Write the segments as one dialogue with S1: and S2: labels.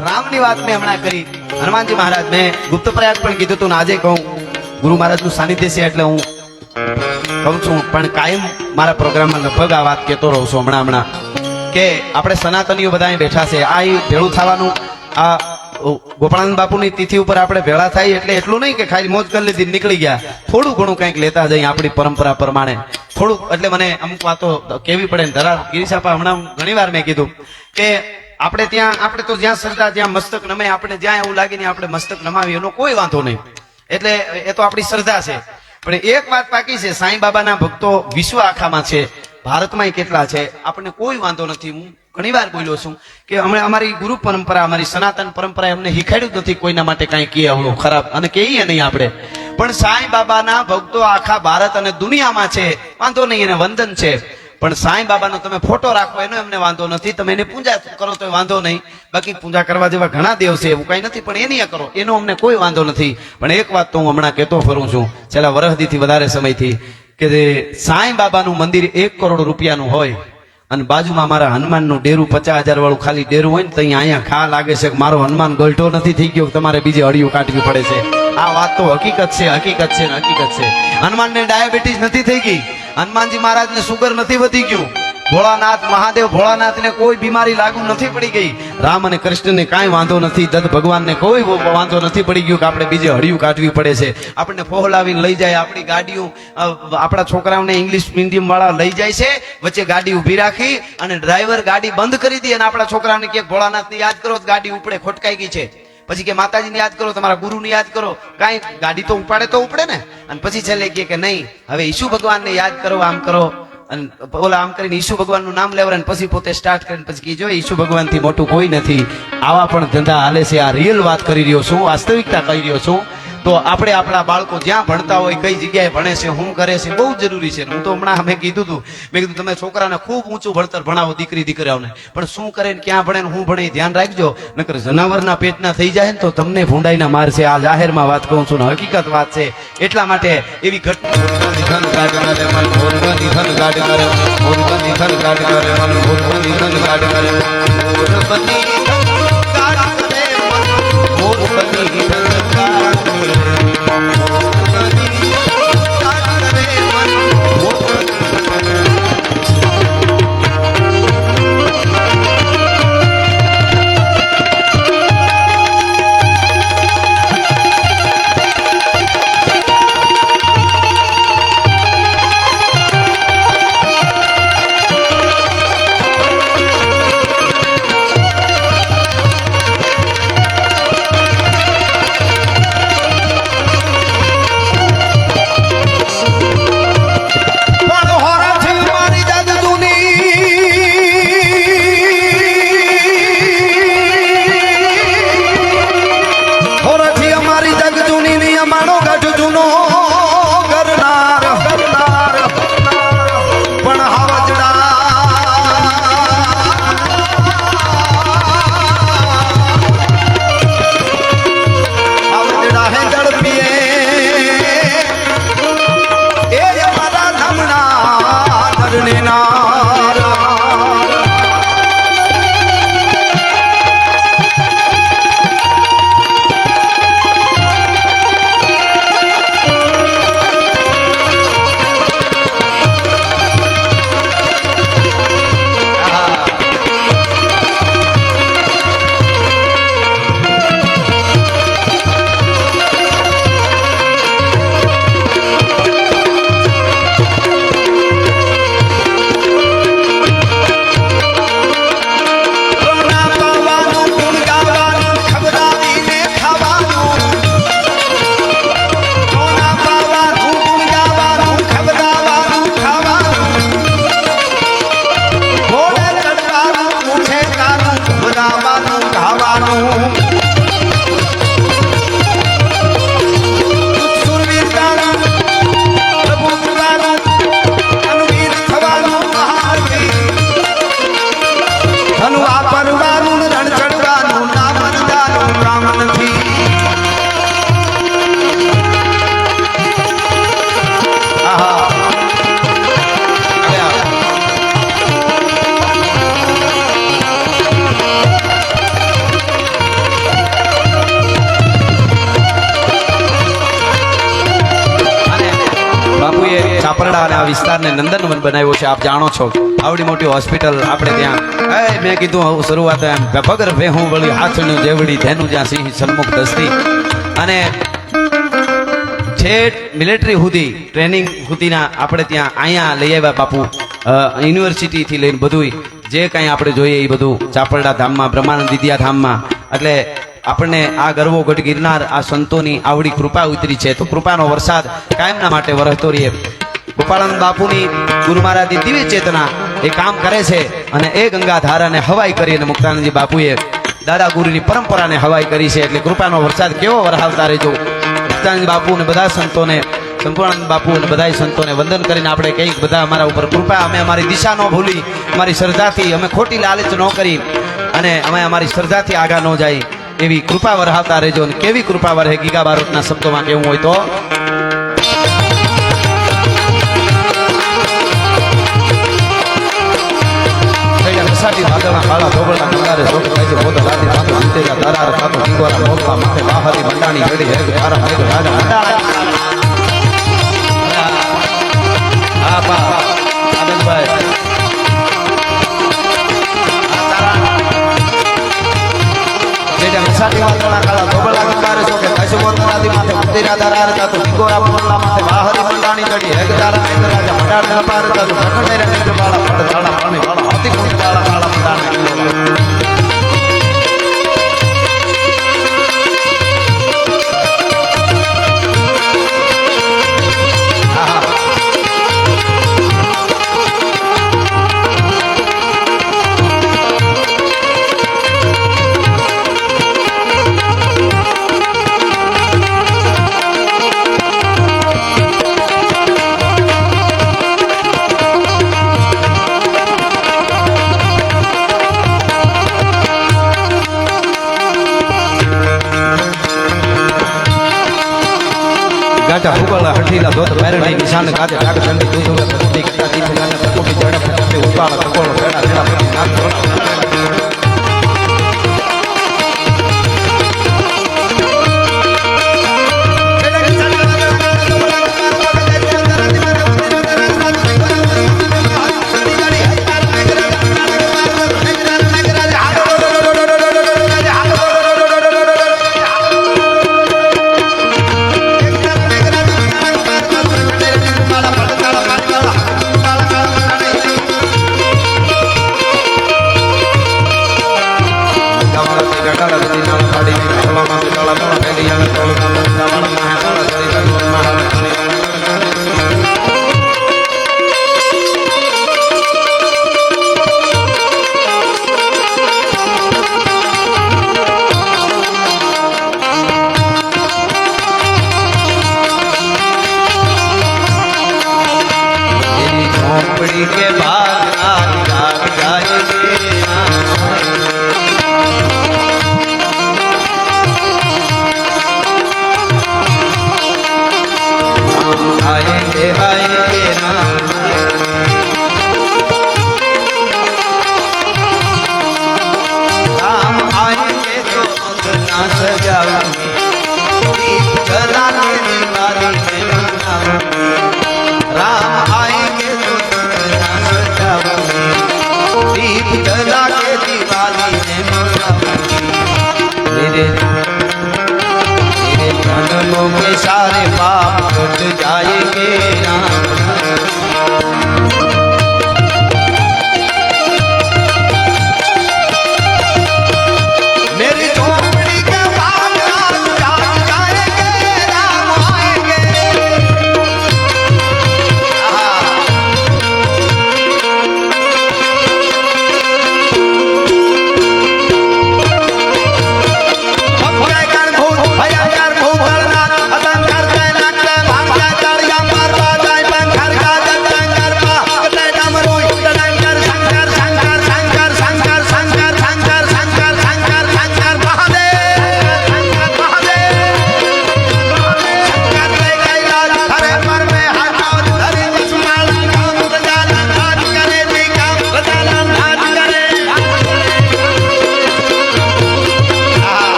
S1: રામની વાત મેં હમણાં કરી હનુમાનજી મહારાજ મેં ગુપ્ત પ્રયાગ પણ કીધું હતું ને આજે કહું, ગુરુ મહારાજનું સાનિધ્ય છે એટલે હું કહું છું, પણ કાયમ મારા પ્રોગ્રામમાં લગભગ આ વાત કહેતો રહું છું હમણાં હમણાં. કે આપણે સનાતનીઓ બધા બેઠા છે, આ ભેળું થવાનું, આ ગોપાળાનંદ બાપુની તિથિ ઉપર આપણે ભેળા થાય એટલે એટલું નહીં કે ખાલી મોજ કરી લીધી, નીકળી ગયા. થોડું ઘણું કંઈક લેતા જઈએ આપણી પરંપરા પ્રમાણે. થોડુંક એટલે મને અમુક વાતો કેવી પડે ને ધરા ગિરીશાપા હમણાં ઘણી વાર મેં કીધું કે આપણે ત્યાં, આપણે તો જ્યાં શ્રદ્ધા, જ્યાં મસ્તક નમે, આપણે જ્યાં એવું લાગે ને આપણે મસ્તક નમાવીએ, એનો કોઈ વાંધો નહીં. એટલે એ તો આપણી શ્રદ્ધા છે. પણ એક વાત બાકી છે, સાંઈ બાબાના ભક્તો વિશ્વ આખામાં છે ભારતમાં કેટલા છે, આપણને કોઈ વાંધો નથી. હું ઘણી વાર બોલ્યો છું કે અમે અમારી ગુરુ પરંપરા, અમારી સનાતન પરંપરા અમને શીખાડ્યું નથી, કોઈના માટે કાંઈ કહે આવડું ખરાબ, અને કહીએ નહીં આપણે. પણ સાંઈ બાબાના ભક્તો આખા ભારત અને દુનિયામાં છે. વાંધો નહીં, એને વંદન છે. પણ સાંઈ બાબાનો તમે ફોટો રાખો, એનો એમને વાંધો નથી. તમે એની પૂજા કરો તો વાંધો નહીં. બાકી પૂજા કરવા જેવા ઘણા દેવ છે, એવું કઈ નથી, પણ એની કરો. એનો અમને કોઈ વાંધો નથી. પણ એક વાત તો હું હમણાં કહેતો ફરું છું. છેલ્લા વરહદીથી વધારે સમયથી કે જે સાંઈ બાબાનું મંદિર એક કરોડ રૂપિયાનું હોય અને બાજુમાં મારા હનુમાનનું ડેરું પચાસ હજાર વાળું ખાલી ડેરું હોય ને, તો અહીંયા ખા લાગે છે કે મારો હનુમાન ગલટો નથી થઈ ગયો તમારે બીજે અડિયું કાઢવી પડે છે. આ વાત તો હકીકત છે હકીકત છે હકીકત છે. હનુમાનને ડાયાબિટીસ નથી થઈ ગઈ. હનુમાનજી મહારાજને સુગર નથી વધી ગયું. ભોળાનાથ, મહાદેવ ભોળાનાથને કોઈ બીમારી લાગુ નથી પડી ગઈ. રામ અને કૃષ્ણને કાંઈ વાંધો નથી. દત્ત ભગવાનને કોઈ વાંધો નથી પડી ગયું કે આપણે બીજે હળિયું કાઢવી પડે છે. આપણને ફોહલાવીને લઈ જાય આપણી ગાડીઓ. આપણા છોકરાઓને ઇંગ્લિશ મીડિયમ વાળા લઈ જાય છે. વચ્ચે ગાડી ઊભી રાખી અને ડ્રાઈવર ગાડી બંધ કરી દે અને આપણા છોકરાઓને કે ભોળાનાથને યાદ કરો ગાડી ઉપડે, ખોટકાઈ ગઈ છે. પછી કે માતાજીને યાદ કરો, તમારા ગુરુને યાદ કરો. કાંઈ ગાડી તો ઉપાડે તો ઉપડે ને. અને પછી છેલ્લે કહે કે નહીં, હવે ઈશુ ભગવાનને યાદ કરો, આમ કરો. અને ઓલા આમ કરીને ઈશુ ભગવાનનું નામ લેવડાવે અને પછી પોતે સ્ટાર્ટ કરીને પછી કીજો ઈશુ ભગવાનથી મોટું કોઈ નથી. આવા પણ ધંધા હાલે છે, આ રિયલ વાત કરી રહ્યો છું, વાસ્તવિકતા કહી રહ્યો છું. તો આપણે આપણા બાળકો જ્યાં ભણતા હોય કઈ જગ્યાએ ભણે છે શું કરે છે બહુ જરૂરી છે હું તો હમણાં મેં કીધું હતું મેં કીધું તમે છોકરાને ખૂબ ઊંચું ભણતર ભણાવો દીકરી દીકરાઓને પણ શું કરે ને ક્યાં ભણે ને હું ભણે ધ્યાન રાખજો નકર જનાવરના પેટના થઈ જાય ને તો તમને ભૂંડાઈના માર છે આ જાહેરમાં વાત કહું છું ને હકીકત વાત છે એટલા માટે એવી ઘટના અને આ વિસ્તારને નંદનવન બનાવ્યો છે, આપ જાણો છો. આવડી મોટી હોસ્પિટલ આપણે ત્યાં. એ, મેં કીધું, હું શરૂઆત એમ. પગર ભેહું વળી હાથનું જેવડી ધેનું જ્યાં સિંહ સન્મુખ દસ્તી. અને છેટ મિલિટરી સુધી ટ્રેનિંગ સુધીના આપણે ત્યાં અહીંયા લઈ આવ્યા બાપુ. યુનિવર્સિટીથી લઈને બધુંય. જે કાંઈ આપણે જોઈએ એ બધું. ચાપરડા ધામમાં, બ્રહ્માનંદ વિદ્યા ધામમાં. એટલે આપણને આ ગરવો ગઢ ગિરનાર આ સંતોની આવડી કૃપા ઉતરી છે. તો કૃપાનો વરસાદ કાયમના માટે વરસતો રહીએ ગોપાળાનંદ બાપુની ગુરુ મહારાજની દિવ્ય ચેતના એ કામ કરે છે અને એ ગંગાધારાને હવાઈ કરી અને મુક્તાનંદજી બાપુએ દાદા ગુરુની પરંપરાને હવાઈ કરી છે એટલે કૃપાનો વરસાદ કેવો વરસાવતા રહેજો. મુક્તાનંદ બાપુ અને બધા સંતોને, સંપૂર્ણાનંદ બાપુ અને બધા સંતોને વંદન કરીને આપણે કંઈક બધા અમારા ઉપર કૃપા, અમે અમારી દિશા ન ભૂલી, અમારી શ્રદ્ધાથી અમે ખોટી લાલચ ન કરી અને અમે અમારી શ્રદ્ધાથી આગા ન જાય એવી કૃપા વરહાવતા રહેજો અને કેવી કૃપા વરહે ગીગા બારોટના શબ્દોમાં કેવું હોય તો? ધોબળના કંગારે શોક થાય છે. બોધ રાતે રાતો અંતેજા તારા કાતો ટીંગોરા મોરપા માથે બાહરી મંડાણી ઘડી હેગ તારા મેઘ રાજા મંડાણા હા, બા. આનંદભાઈ. વસાતી વાદળના કાળા શોકે થાય છે. બોધ રાતી માથે અંતેજા તારાર કાતો ટીંગોરા મોરપા માથે વાહરી મંડાણી ઘડી હેગ તારા મેઘ રાજા મંડાણા પાર કાતો પ્રકટેરા નીર બાળા પડ તાળા પાણી, વાળા, હાથી કોણ તાળા ગાટા ફૂગલા હઠીલા ધોત પેરણી નિશાન ગાતે ડાક ચંડી દૂધ ઉગત કુટી દીપ ગાને પ્રકોપી જડપ કટે ઉપાળ કકોળો પેડા પેડા પતિ નાક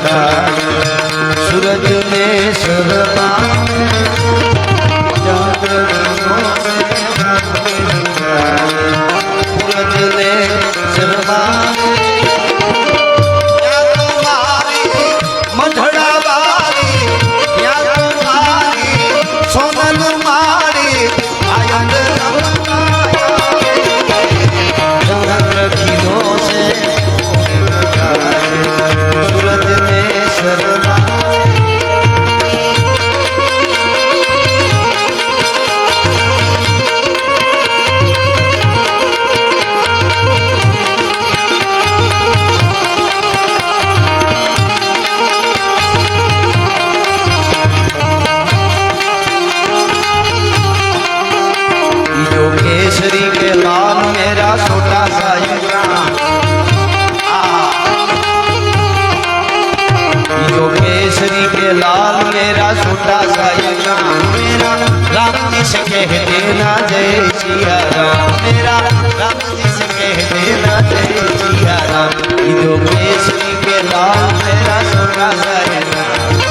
S1: ભાગ સૂરજ ને સર जय सिया राम मेरा राम जी से कह देना जय सिया राम जो केसरी के लाल मेरा छोटा सा